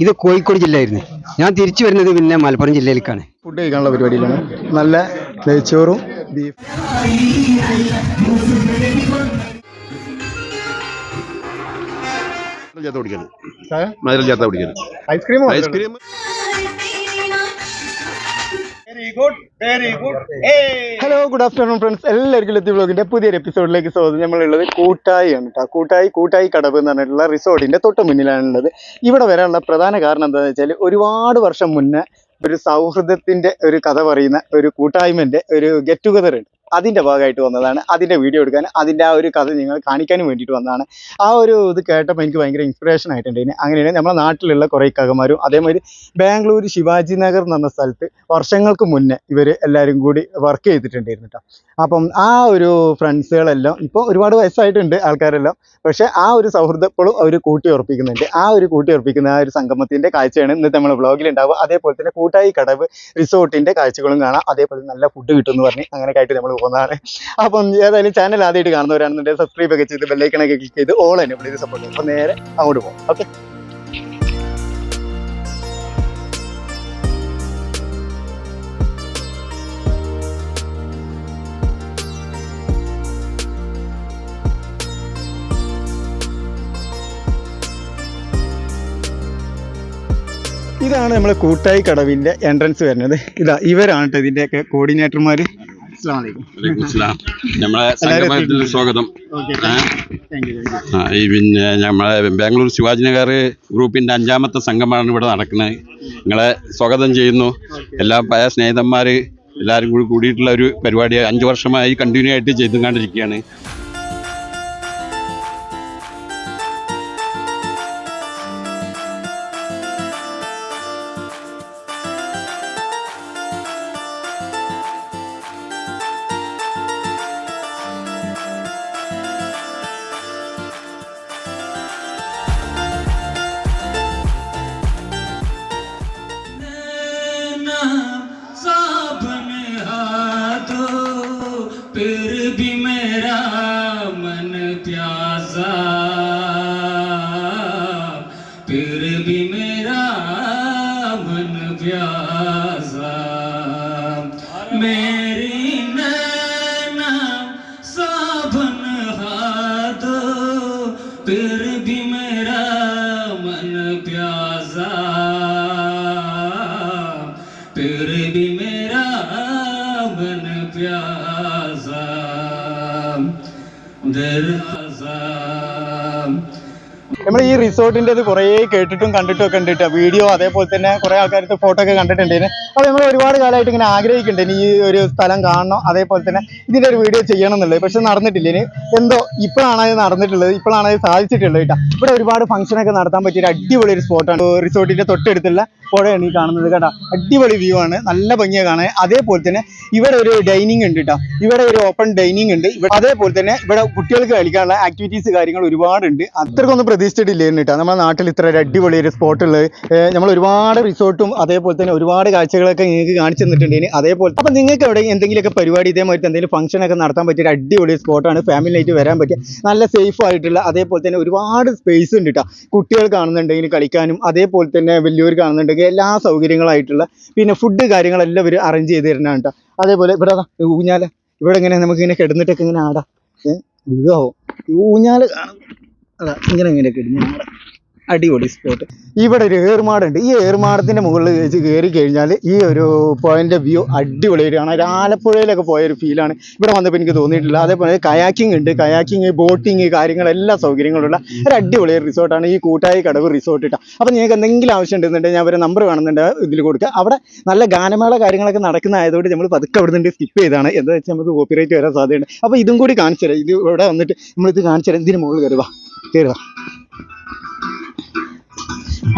ഇത് കോഴിക്കോട് ജില്ലയായിരുന്നു. ഞാൻ തിരിച്ചു വരുന്നത് പിന്നെ മലപ്പുറം ജില്ലയിലേക്കാണ്. ഫുഡ് കഴിക്കാനുള്ള പരിപാടിയിലാണ്. നല്ല നെയ്ച്ചോറും beef. Ice cream ice cream hello good afternoon friends എല്ലാവർക്കും എത്തി ബ്ലോഗിന്റെ പുതിയൊരു എപ്പിസോഡിലേക്ക് സ്വാഗതം. നമ്മളുള്ളത് കൂട്ടായി ആണ് കേട്ടോ കൂട്ടായി കൂട്ടായി കടവ് എന്ന് പറഞ്ഞിട്ടുള്ള റിസോർട്ടിന്റെ തൊട്ട് മുന്നിലാണുള്ളത്. ഇവിടെ വരാനുള്ള പ്രധാന കാരണം എന്താണെന്ന് വെച്ചാൽ ഒരുപാട് വർഷം മുന്നേ ഒരു സൗഹൃദത്തിന്റെ ഒരു കഥ പറയുന്ന ഒരു കൂട്ടായ്മന്റെ ഒരു ഗെറ്റ് ടുഗദർ ഉണ്ട്. അതിന്റെ ഭാഗമായിട്ട് വന്നതാണ്. അതിന്റെ വീഡിയോ എടുക്കാൻ അതിന്റെ ആ ഒരു കഥ നിങ്ങൾ കാണിക്കാനും വേണ്ടിയിട്ട് വന്നതാണ്. ആ ഒരു ഇത് കേട്ടപ്പോൾ എനിക്ക് ഭയങ്കര ഇൻസ്പിറേഷൻ ആയിട്ടുണ്ട്. ഇനി അങ്ങനെയാണ് നമ്മുടെ നാട്ടിലുള്ള കുറേ കകമാരും അതേമാതിരി ബാംഗ്ലൂർ ശിവാജി നഗർ എന്ന സ്ഥലത്ത് വർഷങ്ങൾക്ക് മുന്നേ ഇവർ എല്ലാവരും കൂടി വർക്ക് ചെയ്തിട്ടുണ്ടായിരുന്നു കേട്ടോ അപ്പം ആ ഒരു ഫ്രണ്ട്സുകളെല്ലാം ഇപ്പോൾ ഒരുപാട് വയസ്സായിട്ടുണ്ട് ആൾക്കാരെല്ലാം. പക്ഷേ ആ ഒരു സൗഹൃദം ഇപ്പോഴും അവർ കൂട്ടി ഉറപ്പിക്കുന്നുണ്ട്. ആ ഒരു കൂട്ടി ഉറപ്പിക്കുന്ന ആ ഒരു സംഗമത്തിന്റെ കാഴ്ചയാണ് ഇന്നത്തെ നമ്മുടെ വ്ളോഗിൽ ഉണ്ടാവുക. അതേപോലെ തന്നെ കൂട്ടായി കടവ് റിസോർട്ടിന്റെ കാഴ്ചകളും കാണാം. അതേപോലെ നല്ല ഫുഡ് കിട്ടുമെന്ന് പറഞ്ഞ് അങ്ങനെയൊക്കെ ആയിട്ട് നമ്മൾ പോകുന്നതാണ്. അപ്പം ഏതായാലും ചാനൽ ആദ്യമായിട്ട് കാണുന്നവരാണെന്നുണ്ടെങ്കിൽ സബ്സ്ക്രൈബ് ഒക്കെ ചെയ്ത് ബെല്ലൈക്കണൊക്കെ ക്ലിക്ക് ചെയ്ത് ഓൾ തന്നെ വിളിച്ച് സപ്പോർട്ട് ചെയ്യും. അപ്പം നേരെ അങ്ങോട്ട് പോകും. ഓക്കെ ഇതാണ് നമ്മളെ കൂട്ടായി കടവിന്റെ എൻട്രൻസ് വരുന്നത്. ഇതാ ഇവരാണ് കേട്ടോ ഇതിന്റെയൊക്കെ കോർഡിനേറ്റർമാർ നമ്മളെ സംഗമത്തിൽ സ്വാഗതം. ഈ പിന്നെ നമ്മളെ ബാംഗ്ലൂർ ശിവാജി നഗർ ഗ്രൂപ്പിന്റെ അഞ്ചാമത്തെ സംഘമാണ് ഇവിടെ നടക്കുന്നത്. നിങ്ങളെ സ്വാഗതം ചെയ്യുന്നു. എല്ലാ പഴയ സ്നേഹിതന്മാര് എല്ലാവരും കൂടി കൂടിയിട്ടുള്ള ഒരു പരിപാടി അഞ്ചു വർഷമായി കണ്ടിന്യൂ ആയിട്ട് ചെയ്തു ചെയ്തുകൊണ്ടിരിക്കുകയാണ്. azam der azam നമ്മൾ ഈ റിസോർട്ടിന്റെ അത് കുറേ കേട്ടിട്ടും കണ്ടിട്ടും ഒക്കെ ഉണ്ട് വീഡിയോ അതേപോലെ തന്നെ കുറേ ആൾക്കാരുടെ ഫോട്ടോ ഒക്കെ കണ്ടിട്ടുണ്ടായിരുന്നു. അപ്പോൾ നമ്മൾ ഒരുപാട് കാലമായിട്ട് ഇങ്ങനെ ആഗ്രഹിക്കുന്നുണ്ട്. ഈ ഒരു സ്ഥലം കാണണം. അതേപോലെ തന്നെ ഇതിന്റെ ഒരു വീഡിയോ ചെയ്യണം എന്നുള്ളത്. പക്ഷെ നടന്നിട്ടില്ല. ഇനി എന്തോ ഇപ്പോഴാണ് അത് നടന്നിട്ടുള്ളത്. ഇപ്പോഴാണ് അത് സാധിച്ചിട്ടുള്ളത് കേട്ടോ ഇവിടെ ഒരുപാട് ഫംഗ്ഷൻ ഒക്കെ നടത്താൻ പറ്റിയ ഒരു അടിപൊളി ഒരു സ്പോട്ടാണ് റിസോർട്ടിന്റെ തൊട്ടടുത്തുള്ള പുഴയാണ് ഈ കാണുന്നത് കേട്ടോ. അടിപൊളി വ്യൂ ആണ്. നല്ല ഭംഗിയാണ് കാണാൻ. അതേപോലെ തന്നെ ഇവിടെ ഒരു ഡൈനിങ് ഉണ്ട് കേട്ടോ ഇവിടെ ഒരു ഓപ്പൺ ഡൈനിങ് ഉണ്ട്. അതേപോലെ തന്നെ ഇവിടെ കുട്ടികൾക്ക് കളിക്കാനുള്ള ആക്ടിവിറ്റീസ് കാര്യങ്ങൾ ഒരുപാടുണ്ട്. അത്രക്കൊന്നും പ്രതീക്ഷിച്ചിട്ടില്ലായിരുന്നു കേട്ടോ. നമ്മുടെ നാട്ടിൽ ഇത്ര അടിപൊളി ഒരു സ്പോട്ട് ഉള്ളത് നമ്മൾ ഒരുപാട് റിസോർട്ടും അതേപോലെ തന്നെ ഒരുപാട് കാഴ്ചകളൊക്കെ നിങ്ങൾക്ക് കാണിച്ചു തന്നിട്ടുണ്ട്. അതേപോലെ അപ്പം നിങ്ങൾക്ക് എവിടെ എന്തെങ്കിലുമൊക്കെ പരിപാടി ഇതേമാതിരി എന്തെങ്കിലും ഫംഗ്ഷൻ ഒക്കെ നടത്താൻ പറ്റിയ ഒരു അടിപൊളി സ്പോട്ടാണ് ഫാമിലി ആയിട്ട് വരാൻ പറ്റിയ. നല്ല സേഫ് ആയിട്ടുള്ള അതേപോലെ തന്നെ ഒരുപാട് സ്പേസ് ഉണ്ട് കേട്ടോ. കുട്ടികൾ കാണുന്നുണ്ടെങ്കിൽ കളിക്കാനും അതേപോലെ തന്നെ വലിയവർ കാണുന്നുണ്ടെങ്കിൽ എല്ലാ സൗകര്യങ്ങളായിട്ടുള്ള പിന്നെ ഫുഡ് കാര്യങ്ങളെല്ലാം ഇവർ അറേഞ്ച് ചെയ്ത് തരുന്നതാണ് കേട്ടോ. അതേപോലെ ഇവിടെ ഊഞ്ഞാല. ഇവിടെ ഇങ്ങനെ നമുക്ക് ഇങ്ങനെ കിടന്നിട്ടൊക്കെ ഇങ്ങനെ ആടാ. വീഴാവും? ഊഞ്ഞാൽ കാണും. അതാ ഇങ്ങനെ ഇങ്ങനെ കിടന്ന് നമ്മുടെ അടിപൊളി സ്പോട്ട് ഇവിടെ ഒരു ഏർമാടുണ്ട് ഈ ഏർമാടത്തിന്റെ മുകളിൽ വെച്ച് കയറി കഴിഞ്ഞാൽ ഈ ഒരു പോയിന്റ് വ്യൂ അടിപൊളി ഒരു ആലപ്പുഴയിലൊക്കെ പോയ ഒരു ഫീലാണ് ഇവിടെ വന്നപ്പോൾ എനിക്ക് തോന്നിയിട്ടില്ല. അതേപോലെ കയാക്കിംഗ് ഉണ്ട്. കയാക്കിംഗ് ബോട്ടിങ് കാര്യങ്ങളെല്ലാ സൗകര്യങ്ങളുള്ള ഒരു അടിപൊളി റിസോർട്ടാണ് ഈ കൂട്ടായി കടവ് റിസോർട്ട് ഇട്ടാ. അപ്പോൾ നിങ്ങൾക്ക് എന്തെങ്കിലും ആവശ്യം ഉണ്ടെന്നുണ്ടെങ്കിൽ ഞാൻ അവരെ നമ്പർ വേണമെന്നുണ്ടെങ്കിൽ ഇതിൽ കൊടുക്കുക. അവിടെ നല്ല ഗാനമേള കാര്യങ്ങളൊക്കെ നടക്കുന്ന ആയതുകൊണ്ട് നമ്മൾ പതുക്കെ അവിടെ നിന്ന് സ്കിപ്പ് ചെയ്താണ്. എന്താ വെച്ചാൽ നമുക്ക് കോപ്പിറൈറ്റ് വരാൻ സാധ്യതയുണ്ട്. അപ്പോൾ ഇതും കൂടി കാണിച്ചു തരാം ഇത് ഇവിടെ വന്നിട്ട് നമ്മളിത് കാണിച്ചു തരാം ഇതിന് മുകളിൽ കയറുക കയറുക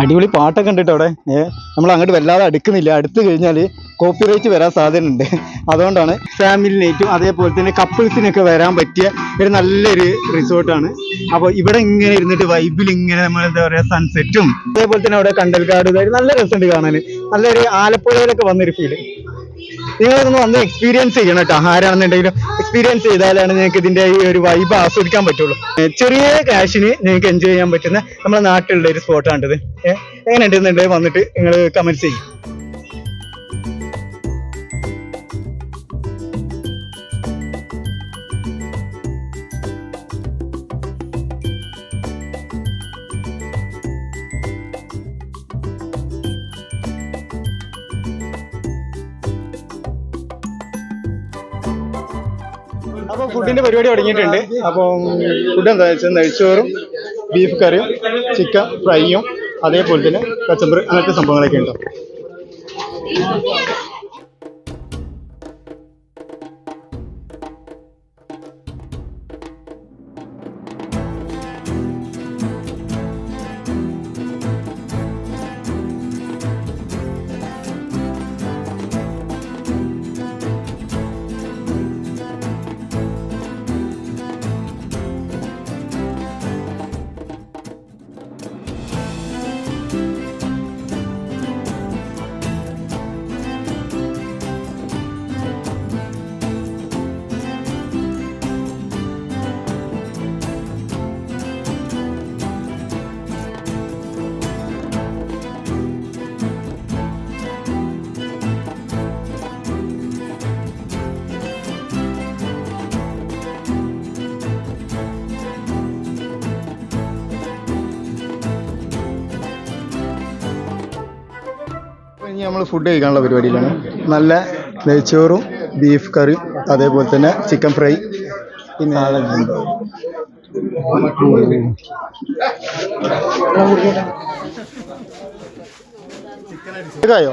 അടിപൊളി പാട്ടൊക്കെ ഉണ്ട് അവിടെ. നമ്മൾ അങ്ങോട്ട് വല്ലാതെ അടുക്കുന്നില്ല. അടുത്ത് കഴിഞ്ഞാൽ കോപ്പിറൈറ്റ് വരാൻ സാധ്യതയുണ്ട്. അതുകൊണ്ടാണ് ഫാമിലിനേറ്റും അതേപോലെ തന്നെ കപ്പിൾസിനൊക്കെ വരാൻ പറ്റിയ ഒരു നല്ലൊരു റിസോർട്ടാണ് അപ്പോൾ ഇവിടെ ഇങ്ങനെ ഇരുന്നിട്ട് വൈബിൽ ഇങ്ങനെ നമ്മൾ എന്താ പറയുക സൺസെറ്റും അതേപോലെ തന്നെ അവിടെ കണ്ടൽക്കാട് നല്ല രസമുണ്ട് കാണാൻ നല്ലൊരു ആലപ്പുഴയിലൊക്കെ വന്നൊരു ഫീൽ നിങ്ങളൊന്ന് വന്ന് എക്സ്പീരിയൻസ് ചെയ്യണം കേട്ടോ. ആരാണെന്നുണ്ടെങ്കിലും എക്സ്പീരിയൻസ് ചെയ്താലാണ് നിങ്ങൾക്ക് ഇതിന്റെ ഈ ഒരു വൈബ് ആസ്വദിക്കാൻ പറ്റുള്ളൂ. ചെറിയ ക്യാഷിന് നിങ്ങൾക്ക് എൻജോയ് ചെയ്യാൻ പറ്റുന്ന നമ്മുടെ നാട്ടിലുള്ള ഒരു സ്പോട്ടാണിത് എങ്ങനെ ഉണ്ടെന്നുണ്ടെങ്കിൽ വന്നിട്ട് നിങ്ങൾ കമന്റ് ചെയ്യും. പരിപാടി തുടങ്ങിയിട്ടുണ്ട്. അപ്പം ഫുഡ് എന്താ വെച്ചാൽ നെയ്ച്ചോറും ബീഫ് കറിയും ചിക്കൻ ഫ്രൈയും അതേപോലെ തന്നെ കച്ചമ്പറ് അങ്ങനത്തെ സംഭവങ്ങളൊക്കെ ഉണ്ടോ? നമ്മൾ ഫുഡ് കഴിക്കാനുള്ള പരിപാടിയിലാണ്. നല്ല നെയ്ച്ചോറും ബീഫ് കറിയും അതേപോലെ തന്നെ ചിക്കൻ ഫ്രൈ പിന്നെ ഇതായോ?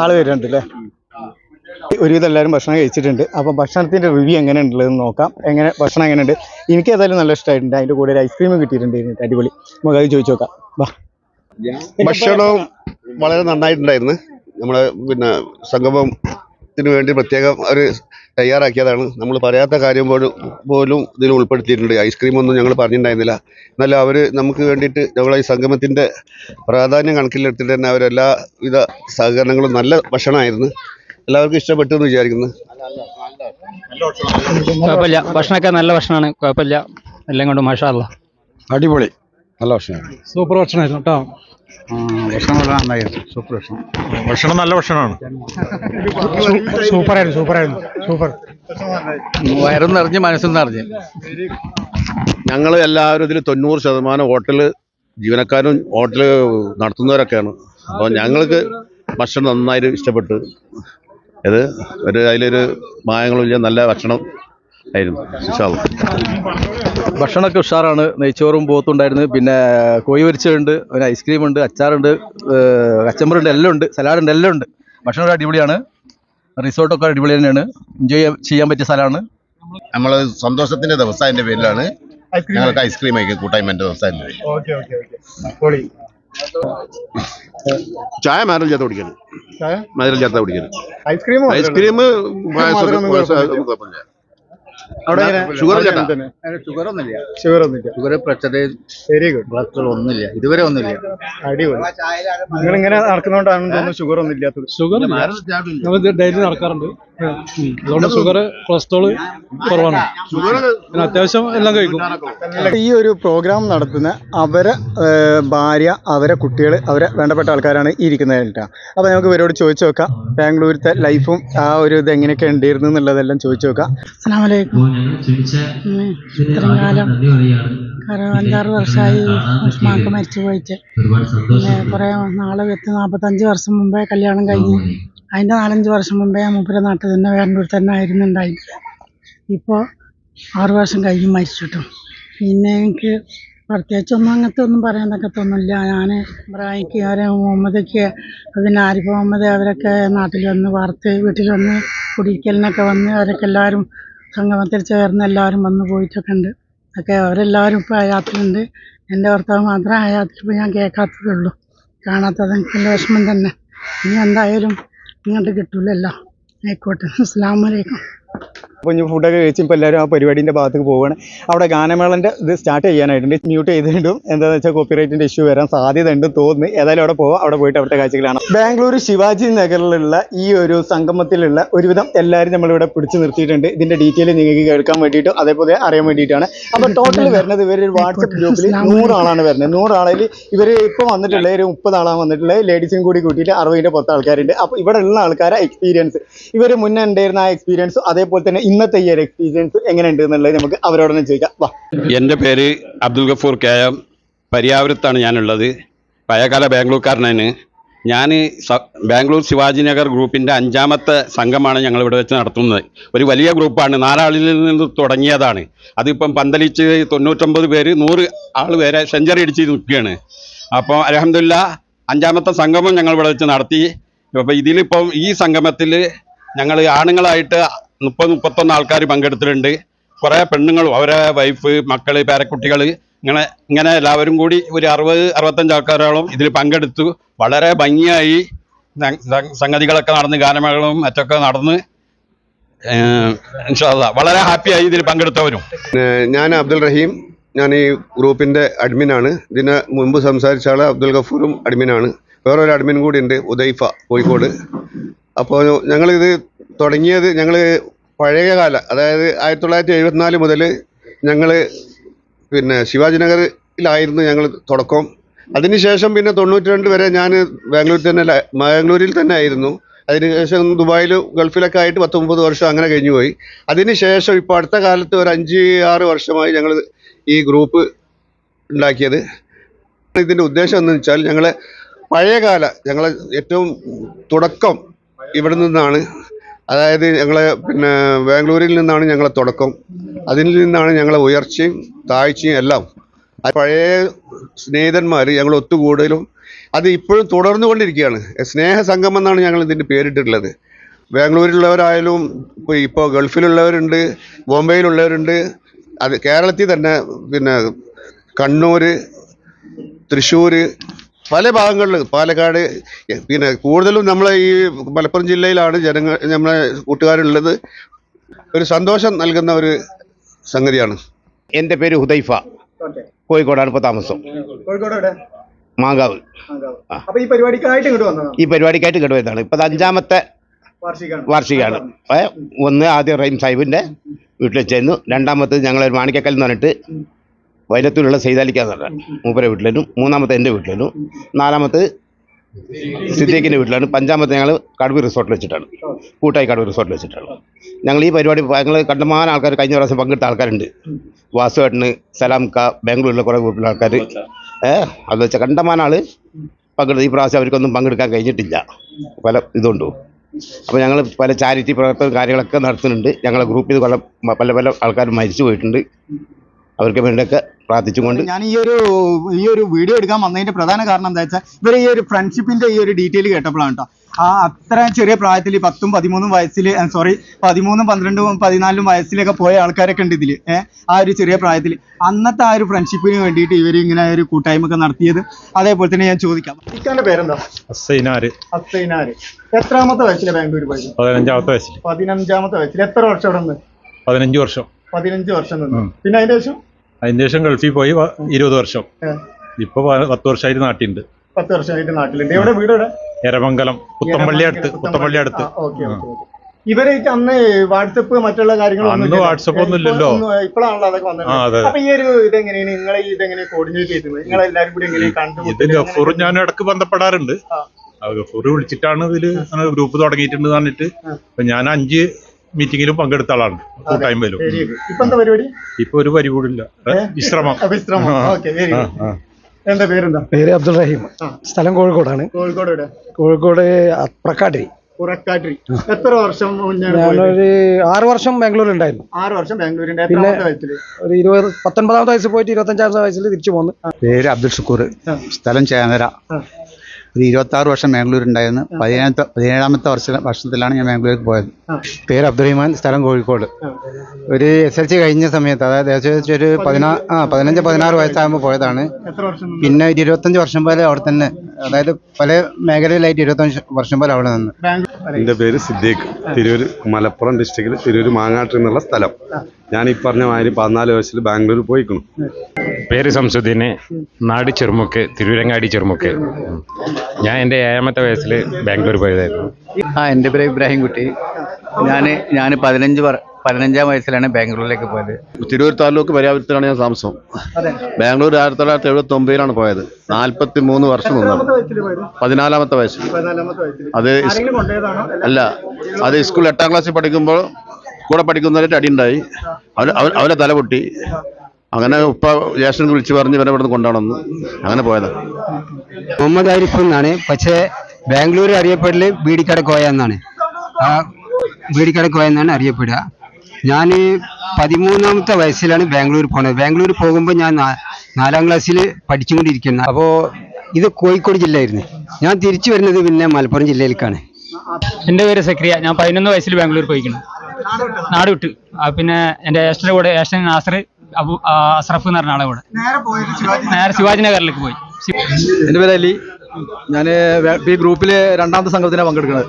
ആൾ വരുന്നുണ്ട് അല്ലേ എല്ലാവരും ഭക്ഷണം കഴിച്ചിട്ടുണ്ട്. അപ്പം ഭക്ഷണത്തിന്റെ റിവ്യൂ എങ്ങനെ ഉണ്ടെന്ന് നോക്കാം. എങ്ങനെ ഭക്ഷണം എങ്ങനെയുണ്ട്? എനിക്ക് ഏതായാലും നല്ല ഇഷ്ടമായിട്ടുണ്ട്. അതിന്റെ കൂടെ ഒരു ഐസ്ക്രീമും കിട്ടിയിട്ടുണ്ട് അടിപൊളി. നമുക്ക് അത് ചോദിച്ചു നോക്കാം. വാ ഭക്ഷണവും വളരെ നന്നായിട്ടുണ്ടായിരുന്നു. നമ്മളെ പിന്നെ സംഗമത്തിന് വേണ്ടി പ്രത്യേകം അവർ തയ്യാറാക്കിയതാണ്. നമ്മൾ പറയാത്ത കാര്യം പോലും പോലും ഇതിൽ ഉൾപ്പെടുത്തിയിട്ടുണ്ട്. ഐസ്ക്രീം ഒന്നും ഞങ്ങൾ പറഞ്ഞിട്ടുണ്ടായിരുന്നില്ല. എന്നാലും അവർ നമുക്ക് വേണ്ടിയിട്ട് ഞങ്ങളെ ഈ സംഗമത്തിന്റെ പ്രാധാന്യം കണക്കിലെടുത്തിട്ട് തന്നെ അവരെല്ലാവിധ സഹകരണങ്ങളും നല്ല ഭക്ഷണമായിരുന്നു. എല്ലാവർക്കും ഇഷ്ടപ്പെട്ടു എന്ന് വിചാരിക്കുന്നു. കുഴപ്പമില്ല. ഭക്ഷണമൊക്കെ നല്ല ഭക്ഷണമാണ്. കുഴപ്പമില്ല. എല്ലാം കൊണ്ടും മാഷാല്ല അടിപൊളി. നല്ല ഭക്ഷണമായിരുന്നു സൂപ്പർ ഭക്ഷണമായിരുന്നു കേട്ടോ. ഭക്ഷണം വളരെ നന്നായിരുന്നു. സൂപ്പർ ഭക്ഷണം. ഭക്ഷണം നല്ല ഭക്ഷണമാണ്. സൂപ്പറായിരുന്നു സൂപ്പറായിരുന്നു സൂപ്പർ. വയറും നിറഞ്ഞ് മനസ്സും നിറഞ്ഞ്. ഞങ്ങൾ എല്ലാവരും ഇതിൽ തൊണ്ണൂറ് ശതമാനം ഹോട്ടൽ ജീവനക്കാരും ഹോട്ടൽ നടത്തുന്നവരൊക്കെയാണ്. അപ്പോൾ ഞങ്ങൾക്ക് ഭക്ഷണം നന്നായിട്ട് ഇഷ്ടപ്പെട്ടു. ഇത് ഒരു അതിലൊരു മായങ്ങളുമില്ല നല്ല ഭക്ഷണം ആയിരുന്നു ഇൻഷാല്ലാ ഭക്ഷണമൊക്കെ ഉഷാറാണ് നെയ്ച്ചോറും പോത്തും ഉണ്ടായിരുന്നു പിന്നെ കോഴി വരിച്ചുണ്ട് പിന്നെ ഐസ്ക്രീം ഉണ്ട് അച്ചാറുണ്ട് കച്ചമ്പറുണ്ട് എല്ലാം ഉണ്ട് സലാഡ് ഉണ്ട് എല്ലാം ഉണ്ട് ഭക്ഷണം അടിപൊളിയാണ് റിസോർട്ടൊക്കെ അടിപൊളി തന്നെയാണ് എൻജോയ് ചെയ്യാൻ പറ്റിയ സ്ഥലമാണ് നമ്മൾ സന്തോഷത്തിന്റെ ദിവസത്തിന്റെ പേരിലാണ് ഐസ്ക്രീം ഞങ്ങൾക്ക് ഐസ്ക്രീം കഴിക്കുക കൂട്ടായ്മന്റെ ദിവസത്തിന്റെ പേരിൽ ഓക്കെ ഓക്കെ ഓക്കെ ചായ മധുരം ചേർത്ത് കുടിക്കരുത് ചായ മധുരം ചേർത്ത് കുടിക്കരുത് ഐസ്ക്രീം ഐസ്ക്രീം. അവിടെ ഷുഗർ ഷുഗർ ഒന്നുമില്ല. ഷുഗർ ഒന്നുമില്ല. ഷുഗർ പ്രഷർ വെരി ഗുഡ് ഒന്നുമില്ല. ഇതുവരെ ഒന്നുമില്ല. അടിപൊളി. നിങ്ങൾ ഇങ്ങനെ നടക്കുന്നോണ്ടാണെന്ന് തോന്നുന്നു ഷുഗർ ഒന്നും ഇല്ലാത്തത് ഷുഗർ നമ്മൾ ഡെയിലി നടക്കാറുണ്ട്. അതുകൊണ്ട് ഷുഗർ കൊളസ്ട്രോൾ കുറവാണ്. പിന്നെ അത്യാവശ്യം എല്ലാം കഴിക്കും. ഈ ഒരു പ്രോഗ്രാം നടത്തുന്ന അവരെ ഭാര്യ അവരെ കുട്ടികൾ അവരെ വേണ്ടപ്പെട്ട ആൾക്കാരാണ് ഈ ഇരിക്കുന്നത് കേട്ടോ. അപ്പോൾ നമുക്ക് ഇവരോട് ചോദിച്ചു നോക്കാം. ബാംഗ്ലൂരിലത്തെ ലൈഫും ആ ഒരു ഇത് എങ്ങനെയൊക്കെ ഉണ്ടായിരുന്നു എന്നുള്ളതെല്ലാം ചോദിച്ചു നോക്കാം. ഇത്രയും കാലം അഞ്ചാറ് വർഷമായി ഉസ്മാക്ക് മരിച്ചു പോയിട്ട്. കുറെ കുറേ നാളെ എത്തി നാൽപ്പത്തഞ്ച് വർഷം മുമ്പേ കല്യാണം കഴിഞ്ഞ്. അതിന്റെ നാലഞ്ച് വർഷം മുമ്പേ മൂപ്പര നാട്ടിൽ തന്നെ വേറൊരു തന്നെ ആയിരുന്നു ഉണ്ടായിരുന്നത് ഇപ്പോൾ ആറ് വർഷം കഴിഞ്ഞ് മരിച്ചിട്ടും പിന്നെ എനിക്ക് പ്രത്യേകിച്ചൊന്നും അങ്ങനത്തെ ഒന്നും പറയാൻ തക്കത്തൊന്നുമില്ല ഞാൻ ഇബ്രാഹിക്ക് അവരെ മുഹമ്മദയ്ക്ക് പിന്നെ ആരിഫ് മുഹമ്മദ് അവരൊക്കെ നാട്ടിൽ വന്ന് വാർത്ത് വീട്ടിൽ വന്ന് കുടിക്കലിനൊക്കെ വന്ന് അവരൊക്കെ എല്ലാവരും സംഗമത്തിൽ ചേർന്ന് എല്ലാവരും വന്ന് പോയിട്ടൊക്കെ ഉണ്ട്. ഒക്കെ അവരെല്ലാവരും ഇപ്പോൾ അയാത്തിലുണ്ട് എന്റെ ഭർത്താവ് മാത്രമേ അയാത്തിൽ ഇപ്പോൾ ഞാൻ കേൾക്കാത്തതേ ഉള്ളൂ. കാണാത്തത് എനിക്ക് വിഷമം തന്നെ. ഇനി എന്തായാലും ഇങ്ങോട്ട് കിട്ടൂലല്ലോ. ആയിക്കോട്ടെ. അസ്സാം വലൈക്കും അപ്പോൾ ഇനി ഫുഡൊക്കെ കഴിച്ച് ഇപ്പോൾ എല്ലാവരും ആ പരിപാടിന്റെ ഭാഗത്തേക്ക് പോവുകയാണ് അവിടെ ഗാനമേളന്റെ ഇത് സ്റ്റാർട്ട് ചെയ്യാനായിട്ടുണ്ട്. മ്യൂട്ട് ചെയ്തിട്ടും എന്താണെന്ന് വെച്ചാൽ കോപ്പിറൈറ്റിന്റെ ഇഷ്യൂ വരാൻ സാധ്യത ഉണ്ട് തോന്നുന്നു. ഏതായാലും അവിടെ പോവാം. അവിടെ പോയിട്ട് അവിടുത്തെ കാഴ്ചകളാണ്. ബാംഗ്ലൂർ ശിവാജി നഗറിലുള്ള ഈ ഒരു സംഗമത്തിലുള്ള ഒരുവിധം എല്ലാവരും നമ്മളിവിടെ പിടിച്ചു നിർത്തിയിട്ടുണ്ട്. ഇതിന്റെ ഡീറ്റെയിൽ നിങ്ങൾക്ക് കേൾക്കാൻ വേണ്ടിയിട്ടും അതേപോലെ അറിയാൻ വേണ്ടിയിട്ടാണ്. അപ്പോൾ ടോട്ടൽ വരുന്നത് ഇവർ വാട്സപ്പ് ഗ്രൂപ്പിൽ നൂറാളാണ് വരുന്നത്. നൂറാളിൽ ഇവർ ഇപ്പോൾ വന്നിട്ടുള്ള ഒരു മുപ്പതാളാണ് വന്നിട്ടുള്ളത് ലേഡീസും കൂടി കൂട്ടിയിട്ട് അറുപതിന്റെ പത്ത് ആൾക്കാരുണ്ട്. അപ്പോൾ ഇവിടെ ഉള്ള ആൾക്കാരെ എക്സ്പീരിയൻസ് ഇവർ മുന്നേ ഉണ്ടായിരുന്ന ആ എക്സ്പീരിയൻസും അതേപോലെ തന്നെ ഇന്നത്തെ ഈ ഒരു എക്സ്പീരിയൻസ് എങ്ങനെയുണ്ട് എന്നുള്ളത് നമുക്ക് അവരോട് തന്നെ ചോദിക്കാം. വാ. എന്റെ പേര് അബ്ദുൽ ഗഫൂർ കെ എം. പരിയാപുരത്താണ് ഞാനുള്ളത്. പഴയകാല ബാംഗ്ലൂർക്കാരനാണ്. ഞാൻ ബാംഗ്ലൂർ ശിവാജി നഗർ ഗ്രൂപ്പിന്റെ അഞ്ചാമത്തെ സംഘമാണ് ഞങ്ങൾ ഇവിടെ വെച്ച് നടത്തുന്നത്. ഒരു വലിയ ഗ്രൂപ്പാണ്. നാലാളിൽ നിന്ന് തുടങ്ങിയതാണ്. അതിപ്പം പന്തലിച്ച് തൊണ്ണൂറ്റൊമ്പത് പേര് നൂറ് ആൾ വരെ സെഞ്ചറി അടിച്ച് നിൽക്കുകയാണ്. അപ്പോൾ അലഹമില്ല അഞ്ചാമത്തെ സംഗമം ഞങ്ങൾ ഇവിടെ വെച്ച് നടത്തി. അപ്പോൾ ഇതിലിപ്പം ഈ സംഗമത്തിൽ ഞങ്ങൾ ആണുങ്ങളായിട്ട് മുപ്പത് മുപ്പത്തൊന്ന് ആൾക്കാർ പങ്കെടുത്തിട്ടുണ്ട്. കുറേ പെണ്ണുങ്ങളും അവരെ വൈഫ് മക്കൾ പേരക്കുട്ടികൾ ഇങ്ങനെ ഇങ്ങനെ എല്ലാവരും കൂടി ഒരു അറുപത് അറുപത്തഞ്ച് ആൾക്കാരോളം ഇതിൽ പങ്കെടുത്തു. വളരെ ഭംഗിയായി സംഗതികളൊക്കെ നടന്ന് ഗാനമേളവും മറ്റൊക്കെ നടന്ന് വളരെ ഹാപ്പിയായി ഇതിൽ പങ്കെടുത്തവരും. ഞാൻ അബ്ദുൽ റഹീം. ഞാൻ ഈ ഗ്രൂപ്പിന്റെ അഡ്മിനാണ്. ഇതിന് മുമ്പ് സംസാരിച്ച ആൾ അബ്ദുൽ ഗഫൂറും അഡ്മിനാണ്. വേറൊരു അഡ്മിൻ കൂടി ഉണ്ട് ഉദൈഫ കോഴിക്കോട്. അപ്പോൾ ഞങ്ങളിത് തുടങ്ങിയത് ഞങ്ങൾ പഴയ കാല അതായത് ആയിരത്തി തൊള്ളായിരത്തി എഴുപത്തിനാല് മുതൽ ഞങ്ങൾ പിന്നെ ശിവാജി നഗറിലായിരുന്നു ഞങ്ങൾ തുടക്കം. അതിനുശേഷം പിന്നെ തൊണ്ണൂറ്റി രണ്ട് വരെ ഞാൻ ബാംഗ്ലൂരിൽ തന്നെ ബാംഗ്ലൂരിൽ തന്നെ ആയിരുന്നു. അതിനുശേഷം ദുബായിൽ ഗൾഫിലൊക്കെ ആയിട്ട് പത്തൊമ്പത് വർഷം അങ്ങനെ കഴിഞ്ഞു പോയി. അതിനുശേഷം ഇപ്പോൾ അടുത്ത കാലത്ത് ഒരു അഞ്ച് ആറ് വർഷമായി ഞങ്ങൾ ഈ ഗ്രൂപ്പ് ഉണ്ടാക്കിയത്. ഇതിന്റെ ഉദ്ദേശം എന്ന് വെച്ചാൽ ഞങ്ങളെ പഴയകാല ഞങ്ങളെ ഏറ്റവും തുടക്കം ഇവിടെ നിന്നാണ്. അതായത് ഞങ്ങളെ പിന്നെ ബാംഗ്ലൂരിൽ നിന്നാണ് ഞങ്ങളെ തുടക്കം. അതിൽ നിന്നാണ് ഞങ്ങളെ ഉയർച്ചയും താഴ്ചയും എല്ലാം. പഴയ സ്നേഹിതന്മാർ ഞങ്ങൾ ഒത്തുകൂടലും അത് ഇപ്പോഴും തുടർന്നുകൊണ്ടിരിക്കുകയാണ് സ്നേഹ സംഗമം എന്നാണ് ഞങ്ങൾ ഇതിന്റെ പേരിട്ടിട്ടുള്ളത്. ബാംഗ്ലൂരിലുള്ളവരായാലും ഇപ്പോൾ ഗൾഫിലുള്ളവരുണ്ട് ബോംബെയിലുള്ളവരുണ്ട് അത് കേരളത്തിൽ തന്നെ പിന്നെ കണ്ണൂർ തൃശ്ശൂർ പല ഭാഗങ്ങളിൽ പാലക്കാട് പിന്നെ കൂടുതലും നമ്മളെ ഈ മലപ്പുറം ജില്ലയിലാണ് ജനങ്ങൾ നമ്മളെ കൂട്ടുകാരുള്ളത്. ഒരു സന്തോഷം നൽകുന്ന ഒരു സംഗതിയാണ്. എന്റെ പേര് ഹുദൈഫ. കോഴിക്കോടാണ് ഇപ്പോൾ താമസം. മാങ്കാവ്. ഈ പരിപാടിക്കായിട്ട് ഇങ്ങോട്ട് വന്നതാണ്? ഇപ്പം അഞ്ചാമത്തെ വാർഷികമാണ് ഒന്ന് ആദ്യം റഹീം സാഹിബിന്റെ വീട്ടിൽ ചെന്നു രണ്ടാമത്തത് ഞങ്ങളൊരു മാണിക്കക്കൽ എന്ന് പറഞ്ഞിട്ട് വൈലത്തൂരുള്ള സെയ്താലിക്കാന്ന് പറഞ്ഞ മൂപ്പരെ വീട്ടിലും മൂന്നാമത്തെ എന്റെ വീട്ടിലും നാലാമത്തെ സിദ്ദീഖിന്റെ വീട്ടിലാണ് പഞ്ചാമത്തെ ഞങ്ങൾ കടവ് റിസോർട്ടിൽ വെച്ചിട്ടാണ് കൂട്ടായി കടവ് റിസോർട്ടിൽ വെച്ചിട്ടാണ്. ഞങ്ങൾ ഈ പരിപാടി ഞങ്ങൾ കണ്ടമാനം ആൾക്കാർ കഴിഞ്ഞ പ്രാവശ്യം പങ്കെടുത്ത ആൾക്കാരുണ്ട്. വാസുവേട്ടന് സലാം ക ബാംഗ്ലൂരിലെ കുറേ ഗ്രൂപ്പിലെ ആൾക്കാർ ഏഹ് അത് വെച്ചാൽ കണ്ടമാനം ആൾ പങ്കെടുത്ത് ഈ പ്രാവശ്യം അവർക്കൊന്നും പങ്കെടുക്കാൻ കഴിഞ്ഞിട്ടില്ല. പല ഇതുകൊണ്ടു അപ്പോൾ ഞങ്ങൾ പല ചാരിറ്റി പ്രവർത്തനം കാര്യങ്ങളൊക്കെ നടത്തുന്നുണ്ട്. ഞങ്ങളെ ഗ്രൂപ്പിൽ പല പല പല ആൾക്കാർ മരിച്ചു പോയിട്ടുണ്ട്. അവർക്ക് വേണ്ടിയൊക്കെ പ്രാർത്ഥിച്ചുകൊണ്ട് ഞാൻ ഈ ഒരു ഈ ഒരു വീഡിയോ എടുക്കാൻ വന്നതിന്റെ പ്രധാന കാരണം എന്താ വെച്ചാൽ ഇവർ ഈ ഒരു ഫ്രണ്ട്ഷിപ്പിന്റെ ഈ ഒരു ഡീറ്റെയിൽ കേട്ടപ്പോഴാണ് കേട്ടോ ആ അത്ര ചെറിയ പ്രായത്തിൽ പത്തും പതിമൂന്നും വയസ്സിൽ സോറി പതിമൂന്നും പന്ത്രണ്ടും പതിനാലും വയസ്സിലൊക്കെ പോയ ആൾക്കാരൊക്കെ ഉണ്ട് ഇതിൽ ഏഹ് ആ ഒരു ചെറിയ പ്രായത്തിൽ. അന്നത്തെ ആ ഒരു ഫ്രണ്ട്ഷിപ്പിന് വേണ്ടിയിട്ട് ഇവർ ഇങ്ങനെ ഒരു കൂട്ടായ്മ ഒക്കെ നടത്തിയത്. അതേപോലെ തന്നെ ഞാൻ ചോദിക്കാം. ഇക്കാന്റെ പേരെന്താ? അസൈനാര് അസൈനാര് എത്രാമത്തെ വയസ്സിലെ ബാംഗ്ലൂർ പോയത്? പതിനഞ്ചാമത്തെ വയസ്സിൽ പതിനഞ്ചാമത്തെ വയസ്സിൽ എത്ര വർഷം അവിടെ നിന്ന്? പതിനഞ്ച് വർഷം. പതിനഞ്ച് വർഷം നിന്ന്. പിന്നെ അതിന്റെ ശേഷം? അതിന് ശേഷം ഗൾഫിൽ പോയി ഇരുപത് വർഷം. ഇപ്പൊ പത്ത് വർഷമായിട്ട് നാട്ടിലുണ്ട്. പത്ത് വർഷമായിട്ട് നാട്ടിലുണ്ട്. എവിടെ വീട് എവിടെ എരമംഗലം പുത്തമ്പള്ളി അടുത്ത് പുത്തമ്പള്ളി. അടുത്ത്. ഇവരേക്ക് അന്ന് വാട്സപ്പ് മറ്റുള്ള അന്ന് ഇല്ലല്ലോ. ഒന്നും ഇല്ലല്ലോ. ഇപ്പോഴാണല്ലോ അതൊക്കെ വന്നത്. ആ, അപ്പൊ ഈ ഒരു ഇതെങ്ങനെയാണ്? നിങ്ങളെ ഇതെങ്ങനെ കോർഡിനേറ്റ് ചെയ്തത്? നിങ്ങൾ എല്ലാവരും കൂടി എങ്ങനെ ഇത് ഗഫൂറും ഞാൻ ഇടയ്ക്ക് ബന്ധപ്പെടാറുണ്ട്. ഗഫൂർ വിളിച്ചിട്ടാണ് ഇതിൽ ഗ്രൂപ്പ് തുടങ്ങിയിട്ടുണ്ട് പറഞ്ഞിട്ട്. ഞാൻ അഞ്ച് മീറ്റിങ്ങിലും പങ്കെടുത്ത ആളാണ്. കൂട്ടായ്മയിലും വരും ഇപ്പൊ എന്താ പരിപാടി? ഇപ്പൊ ഒരു പരിപാടിയില്ല വിശ്രമം. വിശ്രമം. ഓക്കെ വെരി ഗുഡ് എന്താ പേരെന്താ? പേര് അബ്ദുൾ റഹീം. സ്ഥലം കോഴിക്കോടാണ്. കോഴിക്കോട് എവിടെ? കോഴിക്കോട് പ്രക്കാട്ടിരി പുറക്കാട്ടിരി എത്ര വർഷം? ഞാനൊരു ആറ് വർഷം ബാംഗ്ലൂരിൽ ഉണ്ടായിരുന്നു. ആറ് വർഷം ബാംഗ്ലൂരിൽ പിന്നെ ഒരു ഇരുപത് പത്തൊൻപതാമത്തെ വയസ്സ് പോയിട്ട് ഇരുപത്തഞ്ചാമത്തെ വയസ്സിൽ തിരിച്ചു പോന്നു. പേര് അബ്ദുൾ ഷുക്കൂർ. സ്ഥലം ചേനര. ഒരു ഇരുപത്താറ് വർഷം ബാംഗ്ലൂർ ഉണ്ടായിരുന്നു പതിനേഴാമത്തെ പതിനേഴാമത്തെ വർഷ വർഷത്തിലാണ് ഞാൻ ബാംഗ്ലൂർക്ക് പോയത്. പേര് അബ്ദുറഹിമാൻ സ്ഥലം കോഴിക്കോട്. ഒരു എസ് എൽ സി കഴിഞ്ഞ സമയത്ത് അതായത് ഏകദേശം ഒരു പതിനാ ആ പതിനഞ്ച് പതിനാറ് വയസ്സാകുമ്പോൾ പോയതാണ്? പിന്നെ ഒരു ഇരുപത്തഞ്ച് വർഷം പോലെ അവിടെ തന്നെ അതായത് പല മേഖലയിലായിട്ട് ഇരുപത്തഞ്ച് വർഷം പോലെ അവിടെ നിന്ന് എന്റെ പേര് സിദ്ദീഖ്. തിരൂര് മലപ്പുറം ഡിസ്ട്രിക്റ്റിൽ തിരൂര് മാങ്ങാട്ട് എന്നുള്ള സ്ഥലം. ഞാൻ ഈ പറഞ്ഞ മാതിരി പതിനാല് വയസ്സിൽ ബാംഗ്ലൂർ പോയിക്കണു. പേര് സംസുദ്ദീന്. നാട് ചെറുമുക്ക് തിരൂരങ്ങാടി ചെറുമുക്ക്. ഞാൻ എന്റെ ഏഴാമത്തെ വയസ്സിൽ ബാംഗ്ലൂർ പോയതായിരുന്നു. ആ എന്റെ പേര് ഇബ്രാഹിം കുട്ടി. ഞാൻ ഞാൻ പതിനഞ്ച് പതിനഞ്ചാം വയസ്സിലാണ് ബാംഗ്ലൂരിലേക്ക് പോയത്. തിരൂർ താലൂക്ക് പര്യാപുരത്തിലാണ് ഞാൻ താമസം. ബാംഗ്ലൂർ ആയിരത്തി തൊള്ളായിരത്തി എഴുപത്തി ഒമ്പതിലാണ് പോയത് നാൽപ്പത്തി മൂന്ന് വർഷം നിന്നാണ് പതിനാലാമത്തെ വയസ്സ് അത് അല്ല. അത് സ്കൂൾ എട്ടാം ക്ലാസ്സിൽ പഠിക്കുമ്പോൾ കൂടെ പഠിക്കുന്നവരായിട്ട് അടിയുണ്ടായി അവർ അവർ അവരെ തല പൊട്ടി. അങ്ങനെ ഉപ്പ ജ്യേഷ്ഠൻ വിളിച്ച് പറഞ്ഞ് ഇവരെ ഇവിടുന്ന് കൊണ്ടുപോകണമെന്ന് അങ്ങനെ പോയതാണ് മുഹമ്മദ് ആരിഫ് എന്നാണ്. പക്ഷേ ബാംഗ്ലൂർ അറിയപ്പെടൽ ബീഡിക്കട കോയ എന്നാണ്. ആ ബീഡിക്കട കോയ എന്നാണ് അറിയപ്പെടുക. ഞാൻ പതിമൂന്നാമത്തെ വയസ്സിലാണ് ബാംഗ്ലൂർ പോണത്. ബാംഗ്ലൂർ പോകുമ്പോൾ ഞാൻ നാലാം ക്ലാസ്സിൽ പഠിച്ചുകൊണ്ടിരിക്കുന്നു. അപ്പോൾ ഇത് കോഴിക്കോട് ജില്ലയായിരുന്നു. ഞാൻ തിരിച്ചു വരുന്നത് പിന്നെ മലപ്പുറം ജില്ലയിലേക്കാണ്. എന്റെ പേര് സക്രിയ. ഞാൻ പതിനൊന്ന് വയസ്സിൽ ബാംഗ്ലൂർ പോയിക്കുന്നു നാട് വിട്ടു. പിന്നെ എന്റെ ഏഷ്ടന്റെ കൂടെ ഏഷ്ടൻ നാസർ അബു ആ, അസ്രഫ് എന്ന് പറഞ്ഞ ആളെ കൂടെ. നേരെ ശിവാജി നഗറിലേക്ക് പോയി. എന്റെ പേര് അലി. ഞാൻ ഈ ഗ്രൂപ്പിലെ രണ്ടാമത്തെ സംഘത്തിനാണ് പങ്കെടുക്കുന്നത്.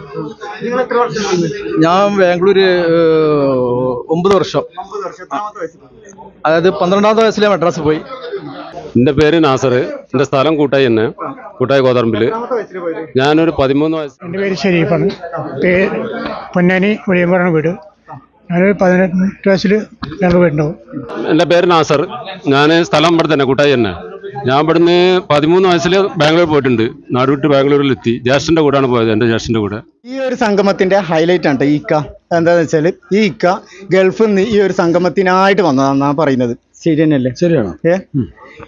നിങ്ങൾ എത്ര വർഷം ഞാൻ ബാംഗ്ലൂർ ഒമ്പത് വർഷം. അതായത് പന്ത്രണ്ടാമത്തെ വയസ്സിലെ മദ്രാസ് പോയി. എന്റെ പേര് നാസർ. എന്റെ സ്ഥലം കൂട്ടായി തന്നെ കൂട്ടായി കോതറമ്പിൽ ഞാനൊരു പതിമൂന്ന് വയസ്സ് എന്റെ പേര് ഷരീഫാണ്. പേര് പൊന്നാനി വെളിയമ്പാറാണ് വീട്. ഞാനൊരു പതിനെട്ട് വയസ്സിൽ ഞങ്ങൾ വീടുണ്ടാവും എന്റെ പേര് നാസർ. ഞാൻ സ്ഥലം ഇവിടെ തന്നെ കൂട്ടായി തന്നെ. ഞാൻ ഇവിടുന്ന് പതിമൂന്ന് വയസ്സിൽ ബാംഗ്ലൂർ പോയിട്ടുണ്ട്. നാട് വിട്ട് ബാംഗ്ലൂരിൽ എത്തി ജ്യേഷ്ഠന്റെ കൂടെയാണ് പോയത് എന്റെ ജ്യേഷ്ഠന്റെ കൂടെ. ഈ ഒരു സംഗമത്തിന്റെ ഹൈലൈറ്റ് ആണ് ട്ടോ ഈ ഇക്ക. എന്താന്ന് വെച്ചാൽ ഈ ഇക്ക ഗൾഫിൽ നിന്ന് ഈ ഒരു സംഗമത്തിനായിട്ട് വന്നതാണെന്നാണ് പറയുന്നത്. ശരിയല്ലേ ശരിയാണോ ശരിയാണ്. ഏ?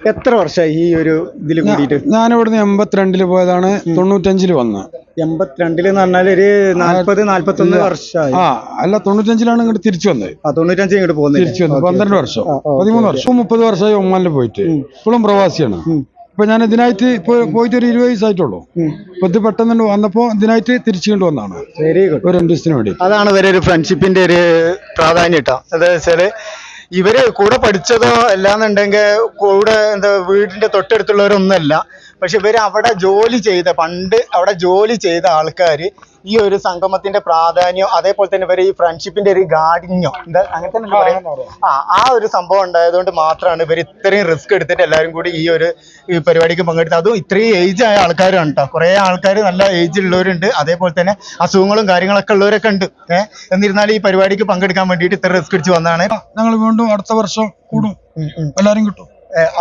എത്ര വർഷമായി ഈ ഒരു ഇതിൽ കൂടിയിട്ട്? ഞാൻ ഇവിടുന്ന് എൺപത്തിരണ്ടിൽ പോയതാണ് തൊണ്ണൂറ്റഞ്ചിൽ വന്നത് എൺപത്തിരണ്ടിൽ എന്ന് പറഞ്ഞാൽ ഒരു നാല്പത് നാല്പത്തൊന്ന് വർഷമായി. ആ അല്ല തൊണ്ണൂറ്റഞ്ചിലാണ് ഇങ്ങോട്ട് തിരിച്ചു വന്നത് ആ തൊണ്ണൂറ്റഞ്ച് ഇങ്ങോട്ട് പോകുന്നത് തിരിച്ചു വന്നത് പന്ത്രണ്ട് വർഷം. പതിമൂന്ന് വർഷം. മുപ്പത് വർഷമായി ഒമാനിൽ പോയിട്ട്. ഇപ്പോഴും പ്രവാസിയാണ്. ഇപ്പൊ ഞാൻ ഇതിനായിട്ട് ഇപ്പൊ പോയിട്ട് ഒരു ഇരുപത് വയസ്സായിട്ടുള്ളൂ. ഇപ്പൊ ഇത് പെട്ടെന്ന് വന്നപ്പോ ഇതിനായിട്ട് തിരിച്ചു കൊണ്ട് വന്നാണ്. വെരി ഗുഡ് ഒരു രണ്ട് ദിവസത്തിന് വേണ്ടി അതാണ് ഇവരെ ഒരു ഫ്രണ്ട്ഷിപ്പിന്റെ ഒരു പ്രാധാന്യം കേട്ടോ. എന്താ വെച്ചാൽ ഇവർ കൂടെ പഠിച്ചതോ അല്ലാന്നുണ്ടെങ്കിൽ കൂടെ എന്താ വീടിന്റെ തൊട്ടടുത്തുള്ളവരൊന്നുമല്ല. പക്ഷെ ഇവർ അവിടെ ജോലി ചെയ്ത പണ്ട് അവിടെ ജോലി ചെയ്ത ആൾക്കാർ ഈ ഒരു സംഗമത്തിന്റെ പ്രാധാന്യം അതേപോലെ തന്നെ ഇവർ ഈ ഫ്രണ്ട്ഷിപ്പിന്റെ ഒരു ഗാഠിന്യം എന്താ അങ്ങനെ തന്നെ അല്ലേ ആ ആ ഒരു സംഭവം ഉണ്ടായതുകൊണ്ട് മാത്രമാണ് ഇവർ ഇത്രയും റിസ്ക് എടുത്തിട്ട് എല്ലാവരും കൂടി ഈ ഒരു പരിപാടിക്ക് പങ്കെടുത്തത്. അതും ഇത്രയും ഏജ് ആയ ആൾക്കാരാണ് കേട്ടോ കുറേ ആൾക്കാർ നല്ല ഏജ് ഉള്ളവരുണ്ട്. അതേപോലെ തന്നെ അസുഖങ്ങളും കാര്യങ്ങളൊക്കെ ഉള്ളവരൊക്കെ ഉണ്ട്. ഏഹ് എന്നിരുന്നാലും ഈ പരിപാടിക്ക് പങ്കെടുക്കാൻ വേണ്ടിയിട്ട് ഇത്ര റിസ്ക് എടുത്ത് വന്നതാണ്. ഞങ്ങൾ വീണ്ടും അടുത്ത വർഷം കൂടും. എല്ലാരും കിട്ടും.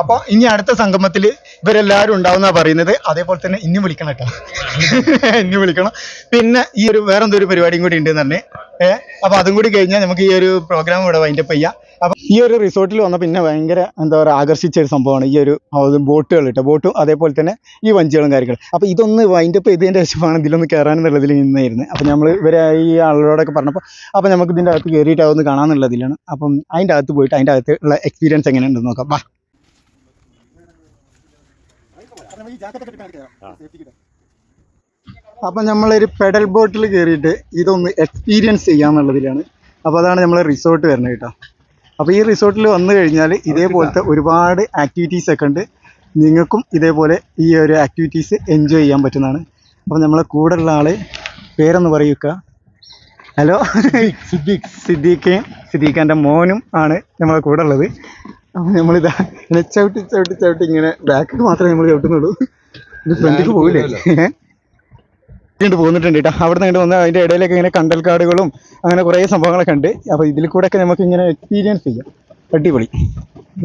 അപ്പൊ ഇനി അടുത്ത സംഗമത്തിൽ ഇവരെല്ലാവരും ഉണ്ടാവുന്ന പറയുന്നത്. അതേപോലെ തന്നെ ഇനി വിളിക്കണം കേട്ടോ. ഇനി വിളിക്കണം. പിന്നെ ഈ ഒരു വേറെ എന്തോ ഒരു പരിപാടിയും കൂടി ഉണ്ട് തന്നെ ഏഹ് അപ്പൊ അതും കൂടി കഴിഞ്ഞാൽ നമുക്ക് ഈ ഒരു പ്രോഗ്രാം ഇവിടെ വൈൻഡപ്പ് ചെയ്യാം. അപ്പൊ ഈ ഒരു റിസോർട്ടിൽ വന്ന പിന്നെ ഭയങ്കര എന്താ പറയുക ആകർഷിച്ച ഒരു സംഭവമാണ് ഈ ഒരു ബോട്ടുകൾ കേട്ടോ. ബോട്ടും അതേപോലെ തന്നെ ഈ വഞ്ചികളും കാര്യങ്ങളും. അപ്പൊ ഇതൊന്ന് വൈൻഡപ്പ് ചെയ്തതിന്റെ ശേഷമാണ് ഇതിലൊന്ന് കയറാനെന്നുള്ളതിൽ നിന്നായിരുന്നു. അപ്പൊ നമ്മൾ ഇവരെ ഈ ആളുകളോടൊക്കെ പറഞ്ഞപ്പോൾ അപ്പൊ നമുക്ക് ഇതിന്റെ അകത്ത് കയറിയിട്ട് അതൊന്ന് കാണാന്നുള്ളതിലാണ്. അപ്പം അതിന്റെ അകത്ത് പോയിട്ട് അതിന്റെ അകത്ത് ഉള്ള എക്സ്പീരിയൻസ് എങ്ങനെയുണ്ടെന്ന് നോക്കാം വാ അപ്പൊ നമ്മളൊരു പെഡൽ ബോട്ടിൽ കയറിയിട്ട് ഇതൊന്ന് എക്സ്പീരിയൻസ് ചെയ്യാന്നുള്ളതിലാണ്. അപ്പോൾ അതാണ് നമ്മളെ റിസോർട്ട് വരുന്നത് കേട്ടോ. അപ്പോൾ ഈ റിസോർട്ടിൽ വന്നു കഴിഞ്ഞാൽ ഇതേപോലത്തെ ഒരുപാട് ആക്ടിവിറ്റീസ് ഒക്കെ ഉണ്ട്. നിങ്ങൾക്കും ഇതേപോലെ ഈ ഒരു ആക്ടിവിറ്റീസ് എൻജോയ് ചെയ്യാൻ പറ്റുന്നതാണ്. അപ്പൊ നമ്മളെ കൂടെ ഉള്ള ആൾ പേരൊന്ന് പറയുക. ഹലോ സിദ്ദീഖ് സിദ്ദീഖയും സിദ്ദീഖാന്റെ മോനും ആണ് നമ്മളെ കൂടെ ഉള്ളത് അപ്പോൾ നമ്മളിതാ ഇങ്ങനെ ചവിട്ടി ചവിട്ടി ചവിട്ടി ഇങ്ങനെ ബാക്കിൽ മാത്രമേ നമ്മൾ ചവിട്ടുന്നുള്ളൂ. ഇത് ഫ്രണ്ടിലേക്ക് പോകില്ലേ ഇങ്ങോട്ട് പോന്നിട്ടുണ്ട് കേട്ടോ അവിടെ നിന്ന് വന്ന് അതിന്റെ ഇടയിലൊക്കെ ഇങ്ങനെ കണ്ടൽക്കാടുകളും അങ്ങനെ കുറേ സംഭവങ്ങളൊക്കെ ഉണ്ട്. അപ്പോൾ ഇതിൽ കൂടെ ഒക്കെ നമുക്ക് ഇങ്ങനെ എക്സ്പീരിയൻസ് ചെയ്യാം. അടിപൊളി.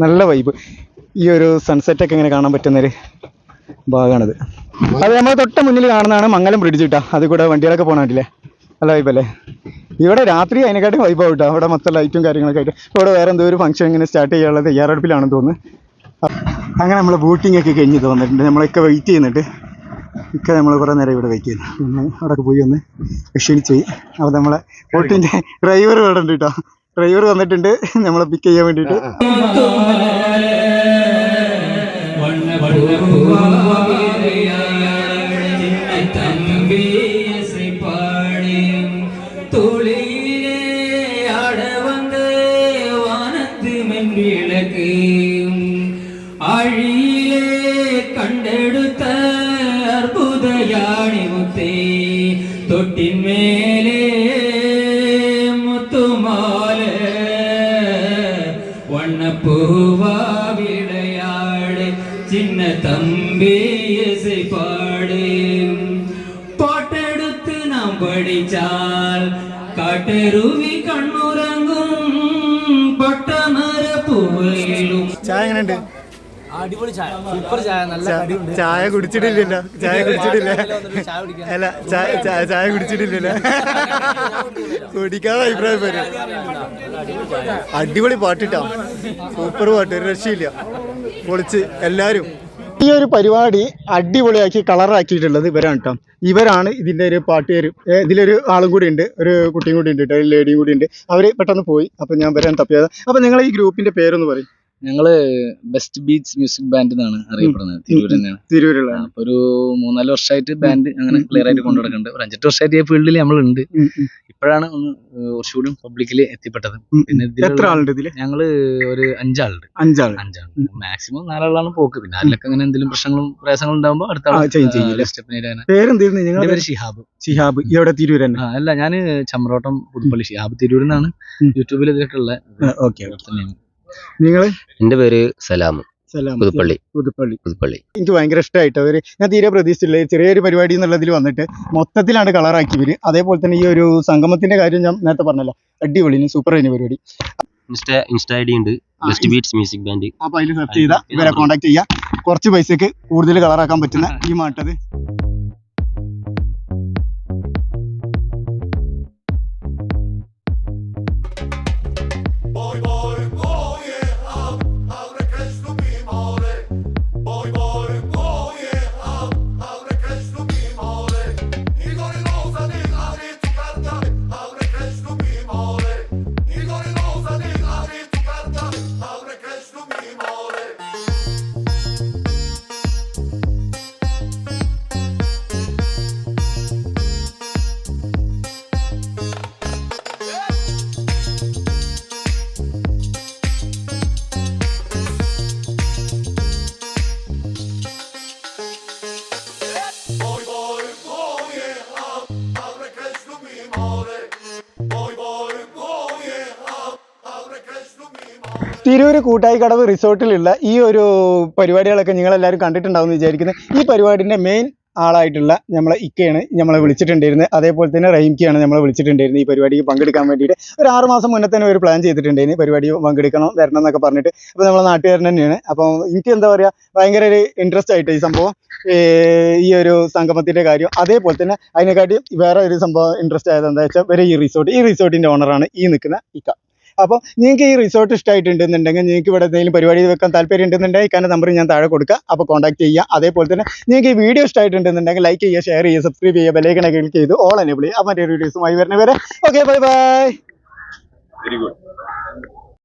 നല്ല വൈബ് ഈ ഒരു സൺസെറ്റ് ഒക്കെ ഇങ്ങനെ കാണാൻ പറ്റുന്നൊരു ഭാഗമാണത് അത് നമ്മൾ തൊട്ട മുന്നിൽ കാണുന്നതാണ് മംഗലം ബ്രിഡ്ജ് കേട്ടോ അത് കൂടെ വണ്ടികളൊക്കെ പോകണമില്ലേ നല്ല വൈബല്ലേ ഇവിടെ രാത്രി അതിനെക്കാട്ടും വൈബാവും കേട്ടോ. അവിടെ മൊത്തം ലൈറ്റും കാര്യങ്ങളൊക്കെ ആയിട്ട്. ഇവിടെ വേറെ എന്തോ ഒരു ഫംഗ്ഷൻ ഇങ്ങനെ സ്റ്റാർട്ട് ചെയ്യാനുള്ള തയ്യാറെടുപ്പിലാണെന്ന് തോന്നുന്നു. അങ്ങനെ നമ്മൾ ബോട്ടിംഗ് ഒക്കെ കഴിഞ്ഞ് തോന്നിട്ടുണ്ട് നമ്മളൊക്കെ വെയിറ്റ് ചെയ്യുന്നുണ്ട്. ഒക്കെ നമ്മൾ കുറേ നേരം ഇവിടെ വെയിറ്റ് ചെയ്യുന്നു. പിന്നെ അവിടെയൊക്കെ പോയി ഒന്ന് ക്ഷണിച്ച് അപ്പോൾ നമ്മളെ ബോട്ടിന്റെ ഡ്രൈവർ ഇവിടെ ഉണ്ട് കേട്ടോ. ഡ്രൈവർ വന്നിട്ടുണ്ട്. നമ്മളെ പിക്ക് ചെയ്യാൻ വേണ്ടിയിട്ട്. துளியிலே ஆட வந்த வானத்து மென்றிலக்கு. அழியிலே கண்டெடுத்த அற்புத யானை முத்தே தொட்டின் மேலே முத்துமால வண்ணப்பூவாவிடையாட சின்ன தம்பி இசை பாடு படிச்சால் കാട്ടരുവി കണ്ണുറങ്ങും പട്ടമര പൂവയിലും ചായ എങ്ങനെയുണ്ട് അടിപൊളി ചായ സൂപ്പർ ചായ നല്ല ചായ കുടിച്ചിട്ടില്ലല്ലോ ചായ കുടിച്ചിട്ടില്ല അല്ല ചായ ചായ കുടിച്ചിട്ടില്ലല്ലോ കുടിക്കാതെ അഭിപ്രായം വരും അടിപൊളി പാട്ടിട്ടാ സൂപ്പർ പാട്ട് ഒരു രക്ഷയില്ല പൊളിച്ച് എല്ലാരും ഈ ഒരു പരിപാടി അടിപൊളിയാക്കി കളറാക്കിയിട്ടുള്ളത് ഇവരാണ് കേട്ടോ ഇവരാണ് ഇതിന്റെ ഒരു പാട്ടുകാർ ഇതിലൊരു ആളും കൂടി ഉണ്ട് ഒരു കുട്ടിയും കൂടി ഉണ്ട് കേട്ടോ ഒരു ലേഡിയും കൂടി ഉണ്ട്. അവർ പെട്ടെന്ന് പോയി അപ്പൊ ഞാൻ വരാൻ തപ്പിയത്. അപ്പൊ നിങ്ങൾ ഈ ഗ്രൂപ്പിന്റെ പേരൊന്ന് പറയും. ഞങ്ങൾ ബെസ്റ്റ് ബീച്ച് മ്യൂസിക് ബാൻഡ് എന്നാണ് അറിയപ്പെടുന്നത്. തിരൂർ തന്നെയാണ്. തിരൂരുള്ള അപ്പൊ ഒരു മൂന്നാൽ വർഷമായിട്ട് ബാൻഡ് അങ്ങനെ ക്ലിയർ ആയിട്ട് കൊണ്ടു നടക്കുന്നുണ്ട് ഒരു അഞ്ചെട്ട് വർഷമായിട്ട് ഈ ഫീൽഡിൽ നമ്മളുണ്ട്. ഇപ്പോഴാണ് ഒന്ന് കുറച്ചുകൂടി പബ്ലിക്കിൽ എത്തിപ്പെട്ടത്. പിന്നെ എത്ര ആളുണ്ട് ഇതിൽ? ഞങ്ങൾ ഒരു അഞ്ചാളുണ്ട്. അഞ്ചാൾ. അഞ്ചാളുണ്ട്. മാക്സിമം നാലാളാണ് പോക്ക്. പിന്നെ അതിലൊക്കെ അങ്ങനെ എന്തെങ്കിലും പ്രശ്നങ്ങളും പ്രയാസങ്ങളും ഉണ്ടാകുമ്പോൾ അടുത്ത പേരെന്തായിരുന്നു പേര് ഷിഹാബ്. ഷിഹാബ്. ഇവിടെ തിരൂർ തന്നെ? അല്ല ഞാൻ ചമ്രോട്ടം പുതുപ്പള്ളി ഷിഹാബ് തിരൂരിൽ നിന്നാണ് യൂട്യൂബിൽ ഇതിലൊക്കെ ഉള്ളത് ഓക്കെ നിങ്ങൾ? എന്റെ പേര് സലാം. പുതുപ്പള്ളി. പുതുപ്പള്ളി. പുതുപ്പള്ളി. എനിക്ക് ഭയങ്കര ഇഷ്ടമായിട്ട് അവർ ഞാൻ തീരെ പ്രതീക്ഷിച്ചില്ല. ചെറിയൊരു പരിപാടി എന്നുള്ളതിൽ വന്നിട്ട് മൊത്തത്തിലാണ് കളറാക്കി ഇവർ അതേപോലെ തന്നെ ഈ ഒരു സംഗമത്തിന്റെ കാര്യം ഞാൻ നേരത്തെ പറഞ്ഞല്ലോ. അടിപൊളി സൂപ്പർ ആയിരുന്നു പരിപാടി. ഇൻസ്റ്റാ ഇൻസ്റ്റാ ഐ ഡി ഉണ്ട് ബെസ്റ്റ് ബീറ്റ്സ് മ്യൂസിക് ബാൻഡ് അപ്പൊ അതിൽ സെർച്ച് ചെയ്താൽ ഇവരെ കോൺടാക്ട് ചെയ്യാം. കുറച്ച് പൈസക്ക് കൂടുതൽ കളറാക്കാൻ പറ്റുന്ന ഈ മാട്ടത് തിരൂര് കൂട്ടായിക്കടവ് റിസോർട്ടിലുള്ള ഈ ഒരു പരിപാടികളൊക്കെ നിങ്ങൾ എല്ലാവരും കണ്ടിട്ടുണ്ടാവും എന്ന് വിചാരിക്കുന്നത് ഈ പരിപാടിന്റെ മെയിൻ ആളായിട്ടുള്ള നമ്മളെ ഇക്കയാണ് നമ്മളെ വിളിച്ചിട്ടുണ്ടായിരുന്നത്. അതേപോലെ തന്നെ റഹീംക്കിയാണ് നമ്മളെ വിളിച്ചിട്ടുണ്ടായിരുന്നത് ഈ പരിപാടിക്ക് പങ്കെടുക്കാൻ വേണ്ടിയിട്ട്. ഒരു ആറ് മാസം മുന്നേ തന്നെ ഒരു പ്ലാൻ ചെയ്തിട്ടുണ്ടായിരുന്നു പരിപാടി പങ്കെടുക്കണം വരണം എന്നൊക്കെ പറഞ്ഞിട്ട്. അപ്പോൾ നമ്മളെ നാട്ടുകാരൻ തന്നെയാണ്. അപ്പോൾ എനിക്ക് എന്താ പറയുക ഭയങ്കര ഒരു ഇൻട്രസ്റ്റ് ആയിട്ട് ഈ സംഭവം ഈ ഒരു സംഗമത്തിന്റെ കാര്യം. അതേപോലെ തന്നെ അതിനെക്കാട്ടി വേറെ ഒരു സംഭവം ഇൻട്രസ്റ്റ് ആയത് എന്താ വെച്ചാൽ വരെ ഈ റിസോർട്ട് ഈ റിസോർട്ടിന്റെ ഓണറാണ് ഈ നിൽക്കുന്ന ഇക്ക. അപ്പോൾ നിങ്ങൾക്ക് ഈ റിസോർട്ട് ഇഷ്ടമായിട്ടുണ്ടെന്നുണ്ടെങ്കിൽ നിങ്ങൾക്ക് ഇവിടെ എന്തെങ്കിലും പരിപാടി വെക്കാൻ താല്പര്യം ഉണ്ടെന്നുണ്ടെങ്കിൽ ഇക്കാന്റെ നമ്പർ ഞാൻ താഴെ കൊടുക്കുക അപ്പോൾ കോൺടാക്ട് ചെയ്യുക. അതേപോലെ തന്നെ നിങ്ങൾക്ക് ഈ വീഡിയോ ഇഷ്ടമായിട്ടുണ്ടെന്നുണ്ടെങ്കിൽ ലൈക്ക് ചെയ്യുക ഷെയർ ചെയ്യുക സബ്സ്ക്രൈബ് ചെയ്യുക ബെലൈക്കണൊക്കെ ക്ലിക്ക് ചെയ്ത് ഓൾ എനേബിൾ ചെയ്യുക. അപ്പോൾ മറ്റൊരു വീഡിയോസുമായി വരുന്നവരെ. Okay bye bye very good